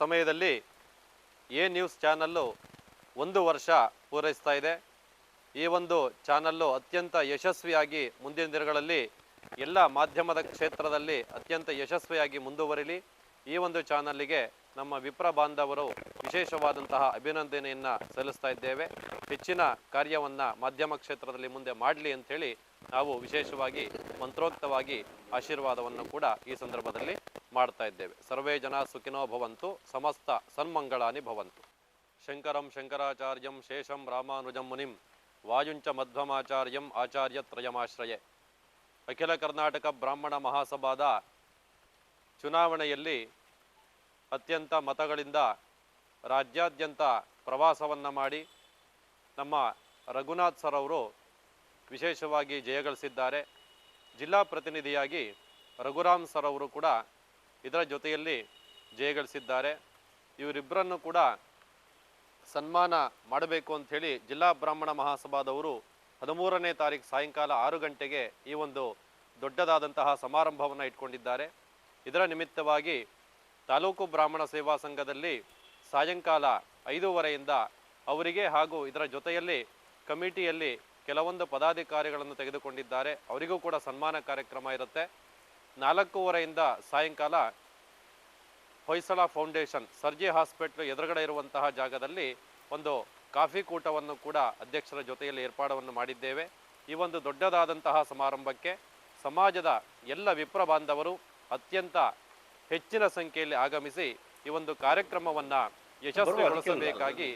ಸಮಯದಲ್ಲಿ A news channel ಒಂದು ವರ್ಷ ಪೂರೈಸ್ತಾ ಇದೆ. ಈ ಒಂದು ಚಾನಲ್ಲು ಅತ್ಯಂತ ಯಶಸ್ವಿಯಾಗಿ ಮುಂದಿನ ದಿನಗಳಲ್ಲಿ ಎಲ್ಲ ಮಾಧ್ಯಮದ ಕ್ಷೇತ್ರದಲ್ಲಿ ಅತ್ಯಂತ ಯಶಸ್ವಿಯಾಗಿ ಮುಂದುವರಿಲಿ. ಈ ಒಂದು ಚಾನಲ್ಲಿಗೆ ನಮ್ಮ ವಿಪ್ರ ಬಾಂಧವರು ವಿಶೇಷವಾದಂತಹ ಅಭಿನಂದನೆಯನ್ನು ಸಲ್ಲಿಸ್ತಾ ಇದ್ದೇವೆ. ಹೆಚ್ಚಿನ ಕಾರ್ಯವನ್ನು ಮಾಧ್ಯಮ ಕ್ಷೇತ್ರದಲ್ಲಿ ಮುಂದೆ ಮಾಡಲಿ ಅಂಥೇಳಿ ನಾವು ವಿಶೇಷವಾಗಿ ಮಂತ್ರೋಕ್ತವಾಗಿ ಆಶೀರ್ವಾದವನ್ನು ಕೂಡ ಈ ಸಂದರ್ಭದಲ್ಲಿ ಮಾಡ್ತಾ ಇದ್ದೇವೆ. ಸರ್ವೇ ಜನ ಸುಖಿನೋ ಭವಂತು, ಸಮಸ್ತ ಸನ್ಮಂಗಳಾನಿ ಭವಂತು. ಶಂಕರಂ ಶಂಕರಾಚಾರ್ಯಂ ಶೇಷಂ ರಾಮಾನುಜಂ ಮುನಿಂ, ವಾಯುಂಚ ಮಧ್ವಮಾಚಾರ್ಯಂ ಆಚಾರ್ಯ ತ್ರಯಮಾಶ್ರಯೆ. ಅಖಿಲ ಕರ್ನಾಟಕ ಬ್ರಾಹ್ಮಣ ಮಹಾಸಭಾದ ಚುನಾವಣೆಯಲ್ಲಿ ಅತ್ಯಂತ ಮತಗಳಿಂದ ರಾಜ್ಯಾದ್ಯಂತ ಪ್ರವಾಸವನ್ನು ಮಾಡಿ ನಮ್ಮ ರಘುನಾಥ್ ಸರ್ ಅವರು ವಿಶೇಷವಾಗಿ ಜಯಗಳಿಸಿದ್ದಾರೆ ಜಿಲ್ಲಾ ಪ್ರತಿನಿಧಿಯಾಗಿ ರಘುರಾಮ್ ಸರ್ ಅವರು ಕೂಡ ಇದರ ಜೊತೆಯಲ್ಲಿ ಜಯಗಳಿಸಿದ್ದಾರೆ ಇವರಿಬ್ಬರನ್ನು ಕೂಡ ಸನ್ಮಾನ ಮಾಡಬೇಕು ಅಂಥೇಳಿ ಜಿಲ್ಲಾ ಬ್ರಾಹ್ಮಣ ಮಹಾಸಭಾದವರು ಹದಿಮೂರನೇ ತಾರೀಕು ಸಾಯಂಕಾಲ ಆರು ಗಂಟೆಗೆ ಈ ಒಂದು ದೊಡ್ಡದಾದಂತಹ ಸಮಾರಂಭವನ್ನು ಇಟ್ಕೊಂಡಿದ್ದಾರೆ. ಇದರ ನಿಮಿತ್ತವಾಗಿ ತಾಲೂಕು ಬ್ರಾಹ್ಮಣ ಸೇವಾ ಸಂಘದಲ್ಲಿ ಸಾಯಂಕಾಲ ಐದೂವರೆಯಿಂದ ಅವರಿಗೆ ಹಾಗೂ ಇದರ ಜೊತೆಯಲ್ಲಿ ಕಮಿಟಿಯಲ್ಲಿ ಕೆಲವೊಂದು ಪದಾಧಿಕಾರಿಗಳನ್ನು ತೆಗೆದುಕೊಂಡಿದ್ದಾರೆ. ಅವರಿಗೂ ಕೂಡ ಸನ್ಮಾನ ಕಾರ್ಯಕ್ರಮ ಇರುತ್ತೆ. ನಾಲ್ಕೂವರೆಯಿಂದ ಸಾಯಂಕಾಲ ಹೊಯ್ಸಳ ಫೌಂಡೇಶನ್ ಸರ್ಜಿ ಹಾಸ್ಪಿಟ್ಲ್ ಎದುರುಗಡೆ ಇರುವಂತಹ ಜಾಗದಲ್ಲಿ ಒಂದು ಕಾಫಿ ಕೂಟವನ್ನು ಕೂಡ ಅಧ್ಯಕ್ಷರ ಜೊತೆಯಲ್ಲಿ ಏರ್ಪಾಡವನ್ನು ಮಾಡಿದ್ದೇವೆ. ಈ ಒಂದು ದೊಡ್ಡದಾದಂತಹ ಸಮಾರಂಭಕ್ಕೆ ಸಮಾಜದ ಎಲ್ಲ ವಿಪ್ರ ಬಾಂಧವರು ಅತ್ಯಂತ ಹೆಚ್ಚಿನ ಸಂಖ್ಯೆಯಲ್ಲಿ ಆಗಮಿಸಿ ಈ ಒಂದು ಕಾರ್ಯಕ್ರಮವನ್ನು ಯಶಸ್ವಿಗೊಳಿಸಬೇಕಾಗಿ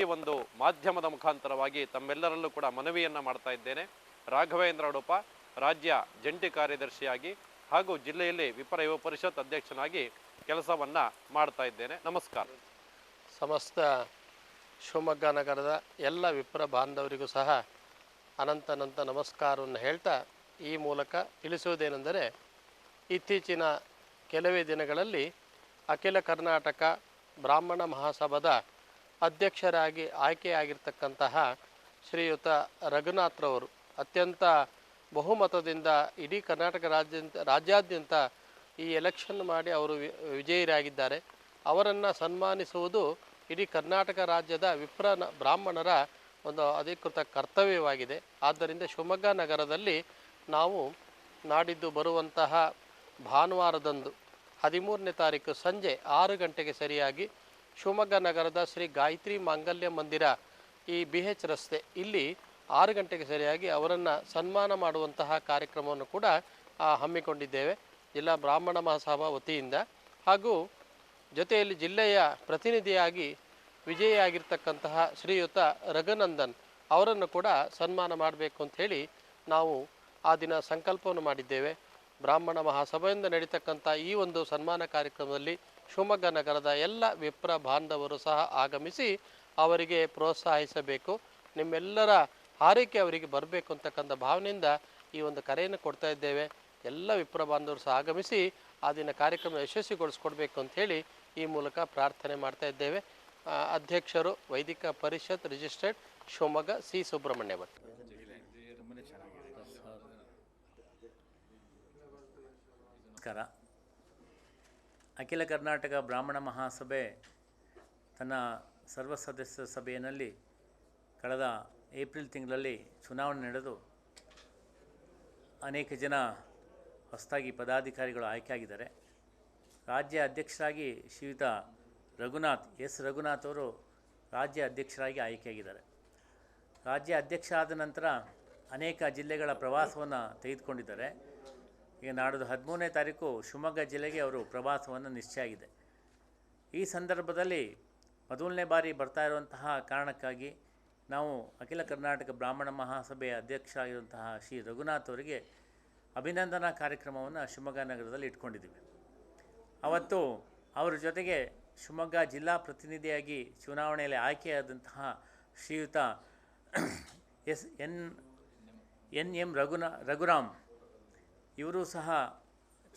ಈ ಒಂದು ಮಾಧ್ಯಮದ ಮುಖಾಂತರವಾಗಿ ತಮ್ಮೆಲ್ಲರಲ್ಲೂ ಕೂಡ ಮನವಿಯನ್ನು ಮಾಡ್ತಾ ಇದ್ದೇನೆ. ರಾಘವೇಂದ್ರ ಉಡುಪ ರಾಜ್ಯ ಜಂಟಿ ಕಾರ್ಯದರ್ಶಿಯಾಗಿ ಹಾಗೂ ಜಿಲ್ಲೆಯಲ್ಲಿ ವಿಪರ ಯುವ ಪರಿಷತ್ ಅಧ್ಯಕ್ಷನಾಗಿ ಕೆಲಸವನ್ನು ಮಾಡ್ತಾ ಇದ್ದೇನೆ. ನಮಸ್ಕಾರ. ಸಮಸ್ತ ಶಿವಮೊಗ್ಗ ನಗರದ ಎಲ್ಲ ವಿಪ್ರ ಬಾಂಧವರಿಗೂ ಸಹ ಅನಂತನಂತ ನಮಸ್ಕಾರವನ್ನು ಹೇಳ್ತಾ ಈ ಮೂಲಕ ತಿಳಿಸುವುದೇನೆಂದರೆ, ಇತ್ತೀಚಿನ ಕೆಲವೇ ದಿನಗಳಲ್ಲಿ ಅಖಿಲ ಕರ್ನಾಟಕ ಬ್ರಾಹ್ಮಣ ಮಹಾಸಭಾದ ಅಧ್ಯಕ್ಷರಾಗಿ ಆಯ್ಕೆಯಾಗಿರ್ತಕ್ಕಂತಹ ಶ್ರೀಯುತ ರಘುನಾಥ್ರವರು, ಅತ್ಯಂತ ಬಹುಮತದಿಂದ ಇಡೀ ಕರ್ನಾಟಕ ರಾಜ್ಯದ ರಾಜ್ಯಾದ್ಯಂತ ಈ ಎಲೆಕ್ಷನ್ ಮಾಡಿ ಅವರು ವಿಜಯರಾಗಿದ್ದಾರೆ. ಅವರನ್ನು ಸನ್ಮಾನಿಸುವುದು ಇಡೀ ಕರ್ನಾಟಕ ರಾಜ್ಯದ ವಿಪ್ರ ಬ್ರಾಹ್ಮಣರ ಒಂದು ಅಧಿಕೃತ ಕರ್ತವ್ಯವಾಗಿದೆ. ಆದ್ದರಿಂದ ಶಿವಮೊಗ್ಗ ನಗರದಲ್ಲಿ ನಾವು ನಾಡಿದ್ದು ಬರುವಂತಹ ಭಾನುವಾರದಂದು ಹದಿಮೂರನೇ ತಾರೀಕು ಸಂಜೆ ಆರು ಗಂಟೆಗೆ ಸರಿಯಾಗಿ ಶಿವಮೊಗ್ಗ ನಗರದ ಶ್ರೀ ಗಾಯತ್ರಿ ಮಾಂಗಲ್ಯ ಮಂದಿರ ಈ ಬಿ ಎಚ್ ರಸ್ತೆ. ಇಲ್ಲಿ ಆರು ಗಂಟೆಗೆ ಸರಿಯಾಗಿ ಅವರನ್ನು ಸನ್ಮಾನ ಮಾಡುವಂತಹ ಕಾರ್ಯಕ್ರಮವನ್ನು ಕೂಡ ಹಮ್ಮಿಕೊಂಡಿದ್ದೇವೆ. ಜಿಲ್ಲಾ ಬ್ರಾಹ್ಮಣ ಮಹಾಸಭಾ ವತಿಯಿಂದ. ಹಾಗೂ ಜೊತೆಯಲ್ಲಿ ಜಿಲ್ಲೆಯ ಪ್ರತಿನಿಧಿಯಾಗಿ ವಿಜಯಿಯಾಗಿರ್ತಕ್ಕಂತಹ ಶ್ರೀಯುತ ರಘುನಂದನ್ ಅವರನ್ನು ಕೂಡ ಸನ್ಮಾನ ಮಾಡಬೇಕು ಅಂತ ಹೇಳಿ ನಾವು ಆ ದಿನ ಸಂಕಲ್ಪವನ್ನು ಮಾಡಿದ್ದೇವೆ. ಬ್ರಾಹ್ಮಣ ಮಹಾಸಭೆಯಿಂದ ನಡೀತಕ್ಕಂಥ ಈ ಒಂದು ಸನ್ಮಾನ ಕಾರ್ಯಕ್ರಮದಲ್ಲಿ ಶಿವಮೊಗ್ಗ ನಗರದ ಎಲ್ಲ ವಿಪ್ರ ಬಾಂಧವರು ಸಹ ಆಗಮಿಸಿ ಅವರಿಗೆ ಪ್ರೋತ್ಸಾಹಿಸಬೇಕು. ನಿಮ್ಮೆಲ್ಲರ ಹಾರೈಕೆ ಅವರಿಗೆ ಬರಬೇಕು ಅಂತಕ್ಕಂಥ ಭಾವನೆಯಿಂದ ಈ ಒಂದು ಕರೆಯನ್ನು ಕೊಡ್ತಾ ಇದ್ದೇವೆ. ಎಲ್ಲ ವಿಪ್ರ ಬಾಂಧವರು ಸಹ ಆಗಮಿಸಿ ಆ ದಿನ ಕಾರ್ಯಕ್ರಮ ಯಶಸ್ವಿಗೊಳಿಸ್ಕೊಡ್ಬೇಕು ಅಂತ ಹೇಳಿ ಈ ಮೂಲಕ ಪ್ರಾರ್ಥನೆ ಮಾಡ್ತಾ ಇದ್ದೇವೆ. ಅಧ್ಯಕ್ಷರು ವೈದಿಕ ಪರಿಷತ್ ರಿಜಿಸ್ಟರ್ಡ್ ಶಿವಮೊಗ್ಗ ಸಿ ಸುಬ್ರಹ್ಮಣ್ಯ ಭಟ್. ಅಖಿಲ ಕರ್ನಾಟಕ ಬ್ರಾಹ್ಮಣ ಮಹಾಸಭೆ ತನ್ನ ಸರ್ವ ಸದಸ್ಯ ಸಭೆಯಲ್ಲಿ ಕಳೆದ ಏಪ್ರಿಲ್ ತಿಂಗಳಲ್ಲಿ ಚುನಾವಣೆ ನಡೆದು ಅನೇಕ ಜನ ಹೊಸದಾಗಿ ಪದಾಧಿಕಾರಿಗಳು ಆಯ್ಕೆಯಾಗಿದ್ದಾರೆ. ರಾಜ್ಯ ಅಧ್ಯಕ್ಷರಾಗಿ ಶ್ರೀಯುತ ರಘುನಾಥ್, ಎಸ್. ರಘುನಾಥ್ ಅವರು ರಾಜ್ಯ ಅಧ್ಯಕ್ಷರಾಗಿ ಆಯ್ಕೆಯಾಗಿದ್ದಾರೆ. ರಾಜ್ಯ ಅಧ್ಯಕ್ಷ ಆದ ನಂತರ ಅನೇಕ ಜಿಲ್ಲೆಗಳ ಪ್ರವಾಸವನ್ನು ತೆಗೆದುಕೊಂಡಿದ್ದಾರೆ. ಈಗ ನಾಡಿದ್ದು ಹದಿಮೂರನೇ ತಾರೀಕು ಶಿವಮೊಗ್ಗ ಜಿಲ್ಲೆಗೆ ಅವರು ಪ್ರವಾಸವನ್ನು ನಿಶ್ಚಯ ಆಗಿದೆ. ಈ ಸಂದರ್ಭದಲ್ಲಿ ಮೊದಲನೇ ಬಾರಿ ಬರ್ತಾ ಇರುವಂತಹ ಕಾರಣಕ್ಕಾಗಿ ನಾವು ಅಖಿಲ ಕರ್ನಾಟಕ ಬ್ರಾಹ್ಮಣ ಮಹಾಸಭೆಯ ಅಧ್ಯಕ್ಷ ಆಗಿರುವಂತಹ ಶ್ರೀ ರಘುನಾಥ್ ಅವರಿಗೆ ಅಭಿನಂದನಾ ಕಾರ್ಯಕ್ರಮವನ್ನು ಶಿವಮೊಗ್ಗ ನಗರದಲ್ಲಿ ಇಟ್ಕೊಂಡಿದ್ದೀವಿ. ಅವತ್ತು ಅವರ ಜೊತೆಗೆ ಶಿವಮೊಗ್ಗ ಜಿಲ್ಲಾ ಪ್ರತಿನಿಧಿಯಾಗಿ ಚುನಾವಣೆಯಲ್ಲಿ ಆಯ್ಕೆಯಾದಂತಹ Shriyuta S N N M Raghuna Raghuram ಇವರು ಸಹ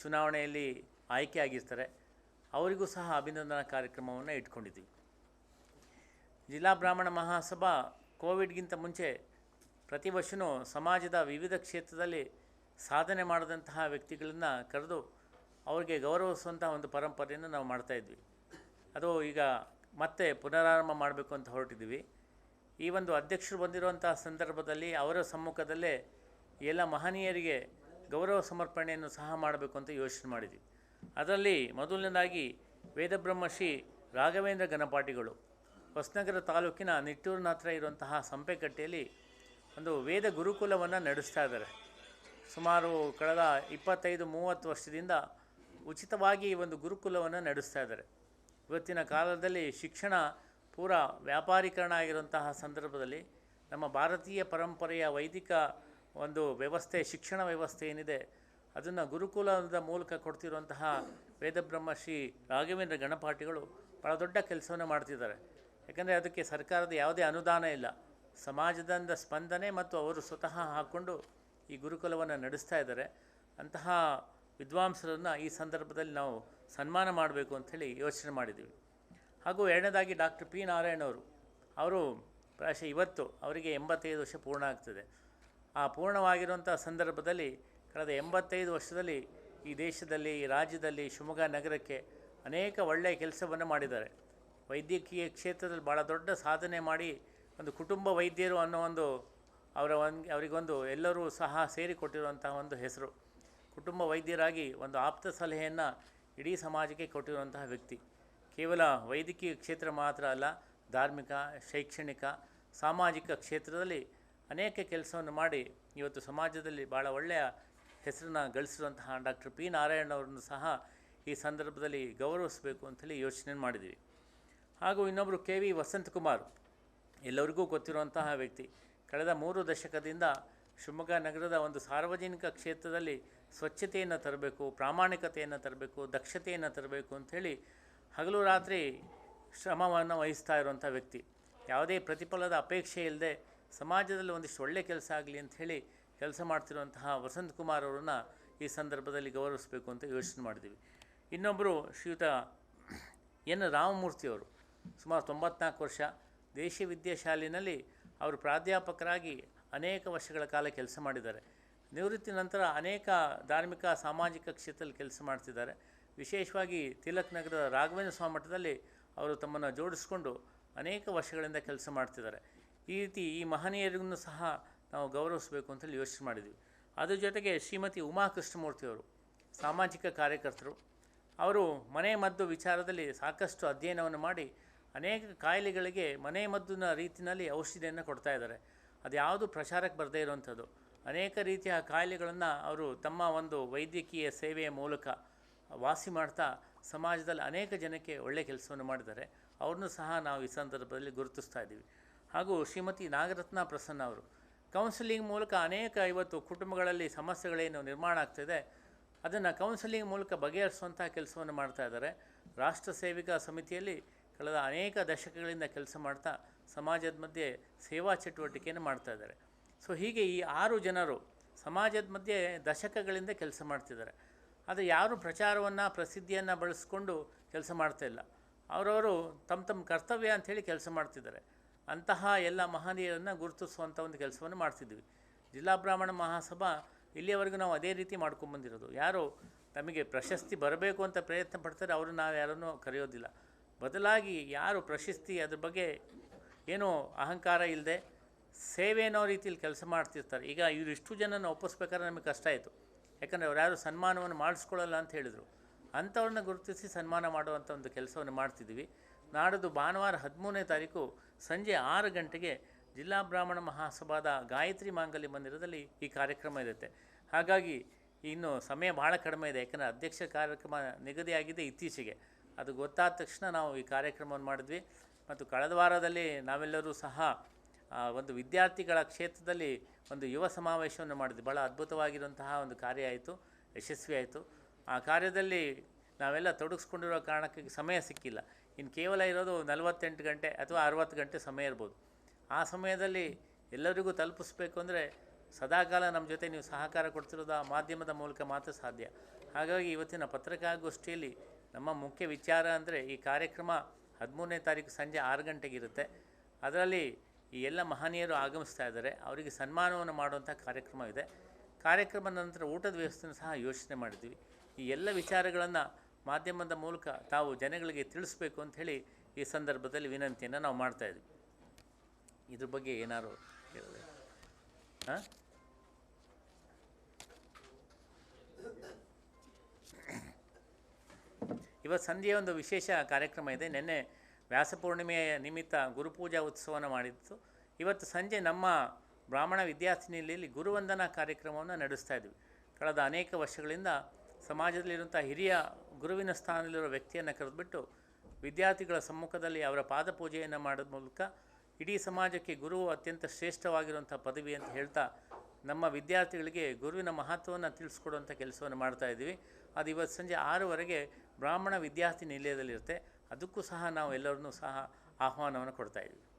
ಚುನಾವಣೆಯಲ್ಲಿ ಆಯ್ಕೆಯಾಗಿರ್ತಾರೆ. ಅವರಿಗೂ ಸಹ ಅಭಿನಂದನಾ ಕಾರ್ಯಕ್ರಮವನ್ನು ಇಟ್ಕೊಂಡಿದ್ದೀವಿ. ಜಿಲ್ಲಾ ಬ್ರಾಹ್ಮಣ ಮಹಾಸಭಾ ಕೋವಿಡ್ಗಿಂತ ಮುಂಚೆ ಪ್ರತಿ ವರ್ಷವೂ ಸಮಾಜದ ವಿವಿಧ ಕ್ಷೇತ್ರದಲ್ಲಿ ಸಾಧನೆ ಮಾಡಿದಂತಹ ವ್ಯಕ್ತಿಗಳನ್ನು ಕರೆದು ಅವರಿಗೆ ಗೌರವಿಸುವಂತಹ ಒಂದು ಪರಂಪರೆಯನ್ನು ನಾವು ಮಾಡ್ತಾಯಿದ್ವಿ ಅದು ಈಗ ಮತ್ತೆ ಪುನರಾರಂಭ ಮಾಡಬೇಕು ಅಂತ ಹೊರಟಿದ್ದೀವಿ. ಈ ಒಂದು ಅಧ್ಯಕ್ಷರು ಬಂದಿರುವಂತಹ ಸಂದರ್ಭದಲ್ಲಿ ಅವರ ಸಮ್ಮುಖದಲ್ಲೇ ಎಲ್ಲ ಮಹನೀಯರಿಗೆ ಗೌರವ ಸಮರ್ಪಣೆಯನ್ನು ಸಹ ಮಾಡಬೇಕು ಅಂತ ಯೋಚನೆ ಮಾಡಿದ್ವಿ. ಅದರಲ್ಲಿ ಮೊದಲನೇದಾಗಿ ವೇದಬ್ರಹ್ಮ ಶ್ರೀ ರಾಘವೇಂದ್ರ ಗಣಪಾಟಿಗಳು ಹೊಸನಗರ ತಾಲೂಕಿನ ನಿಟ್ಟೂರಿನ ಹತ್ರ ಇರುವಂತಹ ಸಂಪೆಕಟ್ಟೆಯಲ್ಲಿ ಒಂದು ವೇದ ಗುರುಕುಲವನ್ನು ನಡೆಸ್ತಾ ಇದ್ದಾರೆ. ಸುಮಾರು ಕಳೆದ ಇಪ್ಪತ್ತೈದು, ಮೂವತ್ತು ವರ್ಷದಿಂದ ಉಚಿತವಾಗಿ ಈ ಒಂದು ಗುರುಕುಲವನ್ನು ನಡೆಸ್ತಾ ಇದ್ದಾರೆ. ಇವತ್ತಿನ ಕಾಲದಲ್ಲಿ ಶಿಕ್ಷಣ ಪೂರ ವ್ಯಾಪಾರೀಕರಣ ಆಗಿರುವಂತಹ ಸಂದರ್ಭದಲ್ಲಿ ನಮ್ಮ ಭಾರತೀಯ ಪರಂಪರೆಯ ವೈದಿಕ ಒಂದು ವ್ಯವಸ್ಥೆ, ಶಿಕ್ಷಣ ವ್ಯವಸ್ಥೆ ಏನಿದೆ, ಅದನ್ನು ಗುರುಕುಲದ ಮೂಲಕ ಕೊಡ್ತಿರುವಂತಹ ವೇದಬ್ರಹ್ಮ ಶ್ರೀ ರಾಘವೇಂದ್ರ ಗಣಪಾಠಿಗಳು ಭಾಳ ದೊಡ್ಡ ಕೆಲಸವನ್ನು ಮಾಡ್ತಿದ್ದಾರೆ. ಯಾಕಂದರೆ ಅದಕ್ಕೆ ಸರ್ಕಾರದ ಯಾವುದೇ ಅನುದಾನ ಇಲ್ಲ. ಸಮಾಜದಿಂದ ಸ್ಪಂದನೆ ಮತ್ತು ಅವರು ಸ್ವತಃ ಹಾಕ್ಕೊಂಡು ಈ ಗುರುಕುಲವನ್ನು ನಡೆಸ್ತಾ ಇದ್ದಾರೆ. ಅಂತಹ ವಿದ್ವಾಂಸರನ್ನು ಈ ಸಂದರ್ಭದಲ್ಲಿ ನಾವು ಸನ್ಮಾನ ಮಾಡಬೇಕು ಅಂಥೇಳಿ ಯೋಚನೆ ಮಾಡಿದ್ದೀವಿ. ಹಾಗೂ ಎರಡನೇದಾಗಿ ಡಾಕ್ಟರ್ ಪಿ ನಾರಾಯಣ್ ಅವರು ಅವರು ಪ್ರಾಯಶಃ ಇವತ್ತು ಅವರಿಗೆ ಎಂಬತ್ತೈದು ವರ್ಷ ಪೂರ್ಣ ಆಗ್ತದೆ. ಆ ಪೂರ್ಣವಾಗಿರುವಂಥ ಸಂದರ್ಭದಲ್ಲಿ ಕಳೆದ ಎಂಬತ್ತೈದು ವರ್ಷದಲ್ಲಿ ಈ ದೇಶದಲ್ಲಿ, ಈ ರಾಜ್ಯದಲ್ಲಿ ಶಿವಮೊಗ್ಗ ನಗರಕ್ಕೆ ಅನೇಕ ಒಳ್ಳೆಯ ಕೆಲಸವನ್ನು ಮಾಡಿದ್ದಾರೆ. ವೈದ್ಯಕೀಯ ಕ್ಷೇತ್ರದಲ್ಲಿ ಭಾಳ ದೊಡ್ಡ ಸಾಧನೆ ಮಾಡಿ ಒಂದು ಕುಟುಂಬ ವೈದ್ಯರು ಅನ್ನೋ ಒಂದು ಅವರ ಒಂದು, ಅವರಿಗೊಂದು ಎಲ್ಲರೂ ಸಹ ಸೇರಿಕೊಟ್ಟಿರುವಂತಹ ಒಂದು ಹೆಸರು. ಕುಟುಂಬ ವೈದ್ಯರಾಗಿ ಒಂದು ಆಪ್ತ ಸಲಹೆಯನ್ನು ಇಡೀ ಸಮಾಜಕ್ಕೆ ಕೊಟ್ಟಿರುವಂತಹ ವ್ಯಕ್ತಿ. ಕೇವಲ ವೈದ್ಯಕೀಯ ಕ್ಷೇತ್ರ ಮಾತ್ರ ಅಲ್ಲ, ಧಾರ್ಮಿಕ, ಶೈಕ್ಷಣಿಕ, ಸಾಮಾಜಿಕ ಕ್ಷೇತ್ರದಲ್ಲಿ ಅನೇಕ ಕೆಲಸವನ್ನು ಮಾಡಿ ಇವತ್ತು ಸಮಾಜದಲ್ಲಿ ಭಾಳ ಒಳ್ಳೆಯ ಹೆಸರನ್ನು ಗಳಿಸಿರುವಂತಹ ಡಾಕ್ಟರ್ ಪಿ ನಾರಾಯಣ್ ಅವರನ್ನು ಸಹ ಈ ಸಂದರ್ಭದಲ್ಲಿ ಗೌರವಿಸಬೇಕು ಅಂತೇಳಿ ಯೋಚನೆ ಮಾಡಿದ್ವಿ. ಹಾಗೂ ಇನ್ನೊಬ್ಬರು ಕೆ ವಿ ವಸಂತಕುಮಾರ್. ಎಲ್ಲರಿಗೂ ಗೊತ್ತಿರುವಂತಹ ವ್ಯಕ್ತಿ. ಕಳೆದ ಮೂರು ದಶಕದಿಂದ ಶಿವಮೊಗ್ಗ ನಗರದ ಒಂದು ಸಾರ್ವಜನಿಕ ಕ್ಷೇತ್ರದಲ್ಲಿ ಸ್ವಚ್ಛತೆಯನ್ನು ತರಬೇಕು, ಪ್ರಾಮಾಣಿಕತೆಯನ್ನು ತರಬೇಕು, ದಕ್ಷತೆಯನ್ನು ತರಬೇಕು ಅಂಥೇಳಿ ಹಗಲು ರಾತ್ರಿ ಶ್ರಮವನ್ನು ವಹಿಸ್ತಾ ಇರುವಂಥ ವ್ಯಕ್ತಿ. ಯಾವುದೇ ಪ್ರತಿಫಲದ ಅಪೇಕ್ಷೆ ಇಲ್ಲದೆ ಸಮಾಜದಲ್ಲಿ ಒಂದಿಷ್ಟು ಒಳ್ಳೆ ಕೆಲಸ ಆಗಲಿ ಅಂಥೇಳಿ ಕೆಲಸ ಮಾಡ್ತಿರುವಂತಹ ವಸಂತ್ ಕುಮಾರ್ ಅವರನ್ನು ಈ ಸಂದರ್ಭದಲ್ಲಿ ಗೌರವಿಸಬೇಕು ಅಂತ ಯೋಚನೆ ಮಾಡಿದ್ದೀವಿ. ಇನ್ನೊಬ್ಬರು ಶ್ರೀಯುತ ಎನ್ ರಾಮಮೂರ್ತಿಯವರು ಸುಮಾರು ತೊಂಬತ್ನಾಲ್ಕು ವರ್ಷ ದೇಶೀಯ ವಿದ್ಯಾಶಾಲಿನಲ್ಲಿ ಅವರು ಪ್ರಾಧ್ಯಾಪಕರಾಗಿ ಅನೇಕ ವರ್ಷಗಳ ಕಾಲ ಕೆಲಸ ಮಾಡಿದ್ದಾರೆ. ನಿವೃತ್ತಿ ನಂತರ ಅನೇಕ ಧಾರ್ಮಿಕ, ಸಾಮಾಜಿಕ ಕ್ಷೇತ್ರದಲ್ಲಿ ಕೆಲಸ ಮಾಡ್ತಿದ್ದಾರೆ. ವಿಶೇಷವಾಗಿ ತಿಲಕ್ ನಗರದ ರಾಘವೇಂದ್ರ ಸ್ವಾಮಿ ಮಠದಲ್ಲಿ ಅವರು ತಮ್ಮನ್ನು ಜೋಡಿಸ್ಕೊಂಡು ಅನೇಕ ವರ್ಷಗಳಿಂದ ಕೆಲಸ ಮಾಡ್ತಿದ್ದಾರೆ. ಈ ರೀತಿ ಈ ಮಹನೀಯರಿಗೂ ಸಹ ನಾವು ಗೌರವಿಸಬೇಕು ಅಂತೇಳಿ ಯೋಚನೆ ಮಾಡಿದ್ವಿ. ಅದ್ರ ಜೊತೆಗೆ ಶ್ರೀಮತಿ ಉಮಾ ಕೃಷ್ಣಮೂರ್ತಿಯವರು ಸಾಮಾಜಿಕ ಕಾರ್ಯಕರ್ತರು, ಅವರು ಮನೆ ಮದ್ದು ವಿಚಾರದಲ್ಲಿ ಸಾಕಷ್ಟು ಅಧ್ಯಯನವನ್ನು ಮಾಡಿ ಅನೇಕ ಕಾಯಿಲೆಗಳಿಗೆ ಮನೆ ಮದ್ದಿನ ರೀತಿಯಲ್ಲಿ ಔಷಧಿಯನ್ನು ಕೊಡ್ತಾ ಇದ್ದಾರೆ. ಅದು ಯಾವುದು ಪ್ರಚಾರಕ್ಕೆ ಬರದೇ ಇರುವಂಥದ್ದು ಅನೇಕ ರೀತಿಯ ಕಾಯಿಲೆಗಳನ್ನು ಅವರು ತಮ್ಮ ಒಂದು ವೈದ್ಯಕೀಯ ಸೇವೆಯ ಮೂಲಕ ವಾಸಿ ಮಾಡ್ತಾ ಸಮಾಜದಲ್ಲಿ ಅನೇಕ ಜನಕ್ಕೆ ಒಳ್ಳೆಯ ಕೆಲಸವನ್ನು ಮಾಡಿದ್ದಾರೆ. ಅವ್ರನ್ನೂ ಸಹ ನಾವು ಈ ಸಂದರ್ಭದಲ್ಲಿ ಗುರುತಿಸ್ತಾ ಇದ್ದೀವಿ. ಹಾಗೂ ಶ್ರೀಮತಿ ನಾಗರತ್ನ ಪ್ರಸನ್ನ ಅವರು ಕೌನ್ಸಿಲಿಂಗ್ ಮೂಲಕ ಅನೇಕ ಇವತ್ತು ಕುಟುಂಬಗಳಲ್ಲಿ ಸಮಸ್ಯೆಗಳೇನು ನಿರ್ಮಾಣ ಆಗ್ತಿದೆ, ಅದನ್ನು ಕೌನ್ಸಿಲಿಂಗ್ ಮೂಲಕ ಬಗೆಹರಿಸುವಂಥ ಕೆಲಸವನ್ನು ಮಾಡ್ತಾ ಇದ್ದಾರೆ. ರಾಷ್ಟ್ರ ಸೇವಿಕಾ ಸಮಿತಿಯಲ್ಲಿ ಕಳೆದ ಅನೇಕ ದಶಕಗಳಿಂದ ಕೆಲಸ ಮಾಡ್ತಾ ಸಮಾಜದ ಮಧ್ಯೆ ಸೇವಾ ಚಟುವಟಿಕೆಯನ್ನು ಮಾಡ್ತಾ ಇದ್ದಾರೆ. ಸೊ, ಹೀಗೆ ಈ ಆರು ಜನರು ಸಮಾಜದ ಮಧ್ಯೆ ದಶಕಗಳಿಂದ ಕೆಲಸ ಮಾಡ್ತಿದ್ದಾರೆ. ಆದರೆ ಯಾರು ಪ್ರಚಾರವನ್ನು, ಪ್ರಸಿದ್ಧಿಯನ್ನು ಬಳಸಿಕೊಂಡು ಕೆಲಸ ಮಾಡ್ತಾ ಇಲ್ಲ. ಅವರವರು ತಮ್ಮ ತಮ್ಮ ಕರ್ತವ್ಯ ಅಂಥೇಳಿ ಕೆಲಸ ಮಾಡ್ತಿದ್ದಾರೆ. ಅಂತಹ ಎಲ್ಲ ಮಹನೀಯರನ್ನು ಗುರುತಿಸುವಂಥ ಒಂದು ಕೆಲಸವನ್ನು ಮಾಡ್ತಿದ್ವಿ ಜಿಲ್ಲಾ ಬ್ರಾಹ್ಮಣ ಮಹಾಸಭಾ ಇಲ್ಲಿಯವರೆಗೂ ನಾವು ಅದೇ ರೀತಿ ಮಾಡ್ಕೊಂಬಂದಿರೋದು. ಯಾರು ತಮಗೆ ಪ್ರಶಸ್ತಿ ಬರಬೇಕು ಅಂತ ಪ್ರಯತ್ನ ಪಡ್ತಾರೆ, ಅವರು ನಾವು ಯಾರನ್ನೂ ಕರೆಯೋದಿಲ್ಲ. ಬದಲಾಗಿ ಯಾರು ಪ್ರಶಸ್ತಿ ಅದ್ರ ಬಗ್ಗೆ ಏನೋ ಅಹಂಕಾರ ಇಲ್ಲದೆ ಸೇವೆ ಅನ್ನೋ ರೀತಿಯಲ್ಲಿ ಕೆಲಸ ಮಾಡ್ತಿರ್ತಾರೆ. ಈಗ ಇವರಿಷ್ಟು ಜನನ ಒಪ್ಪಿಸ್ಬೇಕಾದ್ರೆ ನಮಗೆ ಕಷ್ಟ ಆಯಿತು. ಯಾಕಂದರೆ ಅವ್ರು ಯಾರು ಸನ್ಮಾನವನ್ನು ಮಾಡಿಸ್ಕೊಳ್ಳಲ್ಲ ಅಂತ ಹೇಳಿದರು. ಅಂಥವ್ರನ್ನ ಗುರುತಿಸಿ ಸನ್ಮಾನ ಮಾಡುವಂಥ ಒಂದು ಕೆಲಸವನ್ನು ಮಾಡ್ತಿದ್ವಿ ನಾಡದು ಭಾನುವಾರ ಹದಿಮೂರನೇ ತಾರೀಕು ಸಂಜೆ ಆರು ಗಂಟೆಗೆ ಜಿಲ್ಲಾ ಬ್ರಾಹ್ಮಣ ಮಹಾಸಭಾದ ಗಾಯತ್ರಿ ಮಾಂಗಲ್ಯ ಮಂದಿರದಲ್ಲಿ ಈ ಕಾರ್ಯಕ್ರಮ ಇರುತ್ತೆ. ಹಾಗಾಗಿ ಇನ್ನು ಸಮಯ ಭಾಳ ಕಡಿಮೆ ಇದೆ. ಯಾಕಂದರೆ ಅಧ್ಯಕ್ಷ ಕಾರ್ಯಕ್ರಮ ನಿಗದಿಯಾಗಿದೆ ಇತ್ತೀಚೆಗೆ. ಅದು ಗೊತ್ತಾದ ತಕ್ಷಣ ನಾವು ಈ ಕಾರ್ಯಕ್ರಮವನ್ನು ಮಾಡಿದ್ವಿ. ಮತ್ತು ಕಳೆದ ವಾರದಲ್ಲಿ ನಾವೆಲ್ಲರೂ ಸಹ ಒಂದು ವಿದ್ಯಾರ್ಥಿಗಳ ಕ್ಷೇತ್ರದಲ್ಲಿ ಒಂದು ಯುವ ಸಮಾವೇಶವನ್ನು ಮಾಡಿದ್ವಿ. ಭಾಳ ಅದ್ಭುತವಾಗಿರುವಂತಹ ಒಂದು ಕಾರ್ಯ ಆಯಿತು, ಯಶಸ್ವಿ ಆಯಿತು. ಆ ಕಾರ್ಯದಲ್ಲಿ ನಾವೆಲ್ಲ ತೊಡಗಿಸ್ಕೊಂಡಿರೋ ಕಾರಣಕ್ಕೆ ಸಮಯ ಸಿಕ್ಕಿಲ್ಲ. ಇನ್ನು ಕೇವಲ ಇರೋದು ನಲವತ್ತೆಂಟು ಗಂಟೆ ಅಥವಾ ಅರುವತ್ತು ಗಂಟೆ ಸಮಯ ಇರ್ಬೋದು. ಆ ಸಮಯದಲ್ಲಿ ಎಲ್ಲರಿಗೂ ತಲುಪಿಸ್ಬೇಕು ಅಂದರೆ ಸದಾಕಾಲ ನಮ್ಮ ಜೊತೆ ನೀವು ಸಹಕಾರ ಕೊಡ್ತಿರೋದು ಆ ಮಾಧ್ಯಮದ ಮೂಲಕ ಮಾತ್ರ ಸಾಧ್ಯ. ಹಾಗಾಗಿ ಇವತ್ತಿನ ಪತ್ರಿಕಾಗೋಷ್ಠಿಯಲ್ಲಿ ನಮ್ಮ ಮುಖ್ಯ ವಿಚಾರ ಅಂದರೆ ಈ ಕಾರ್ಯಕ್ರಮ ಹದಿಮೂರನೇ ತಾರೀಕು ಸಂಜೆ ಆರು ಗಂಟೆಗಿರುತ್ತೆ. ಅದರಲ್ಲಿ ಈ ಎಲ್ಲ ಮಹನೀಯರು ಆಗಮಿಸ್ತಾ ಇದ್ದಾರೆ. ಅವರಿಗೆ ಸನ್ಮಾನವನ್ನು ಮಾಡುವಂಥ ಕಾರ್ಯಕ್ರಮ ಇದೆ. ಕಾರ್ಯಕ್ರಮದ ನಂತರ ಊಟದ ವ್ಯವಸ್ಥೆಯನ್ನು ಸಹ ಯೋಚನೆ ಮಾಡಿದ್ವಿ. ಈ ಎಲ್ಲ ವಿಚಾರಗಳನ್ನು ಮಾಧ್ಯಮದ ಮೂಲಕ ತಾವು ಜನಗಳಿಗೆ ತಿಳಿಸ್ಬೇಕು ಹೇಳಿ ಈ ಸಂದರ್ಭದಲ್ಲಿ ವಿನಂತಿಯನ್ನು ನಾವು ಮಾಡ್ತಾ ಇದ್ವಿ. ಇದ್ರ ಬಗ್ಗೆ ಏನಾದ್ರು ಹೇಳಿದೆ? ಹಾಂ? ಇವತ್ತು ಸಂಜೆಯ ಒಂದು ವಿಶೇಷ ಕಾರ್ಯಕ್ರಮ ಇದೆ. ನಿನ್ನೆ ವ್ಯಾಸಪೂರ್ಣಿಮೆಯ ನಿಮಿತ್ತ ಗುರುಪೂಜಾ ಉತ್ಸವವನ್ನು ಮಾಡಿತ್ತು ಇವತ್ತು ಸಂಜೆ ನಮ್ಮ ಬ್ರಾಹ್ಮಣ ವಿದ್ಯಾರ್ಥಿನಿಯಲ್ಲಿ ಗುರುವಂದನಾ ಕಾರ್ಯಕ್ರಮವನ್ನು ನಡೆಸ್ತಾ ಇದ್ವಿ. ಕಳೆದ ಅನೇಕ ವರ್ಷಗಳಿಂದ ಸಮಾಜದಲ್ಲಿರುವಂಥ ಹಿರಿಯ ಗುರುವಿನ ಸ್ಥಾನದಲ್ಲಿರುವ ವ್ಯಕ್ತಿಯನ್ನು ಕರೆದುಬಿಟ್ಟು ವಿದ್ಯಾರ್ಥಿಗಳ ಸಮ್ಮುಖದಲ್ಲಿ ಅವರ ಪಾದಪೂಜೆಯನ್ನು ಮಾಡೋದ ಮೂಲಕ ಇಡೀ ಸಮಾಜಕ್ಕೆ ಗುರು ಅತ್ಯಂತ ಶ್ರೇಷ್ಠವಾಗಿರುವಂಥ ಪದವಿ ಅಂತ ಹೇಳ್ತಾ ನಮ್ಮ ವಿದ್ಯಾರ್ಥಿಗಳಿಗೆ ಗುರುವಿನ ಮಹತ್ವವನ್ನು ತಿಳಿಸ್ಕೊಡುವಂಥ ಕೆಲಸವನ್ನು ಮಾಡ್ತಾ ಇದ್ದೀವಿ. ಅದು ಇವತ್ತು ಸಂಜೆ ಆರೂವರೆಗೆ ಬ್ರಾಹ್ಮಣ ವಿದ್ಯಾರ್ಥಿ ನಿಲಯದಲ್ಲಿರುತ್ತೆ. ಅದಕ್ಕೂ ಸಹ ನಾವು ಎಲ್ಲರನ್ನೂ ಸಹ ಆಹ್ವಾನವನ್ನು ಕೊಡ್ತಾ ಇದ್ದೀವಿ.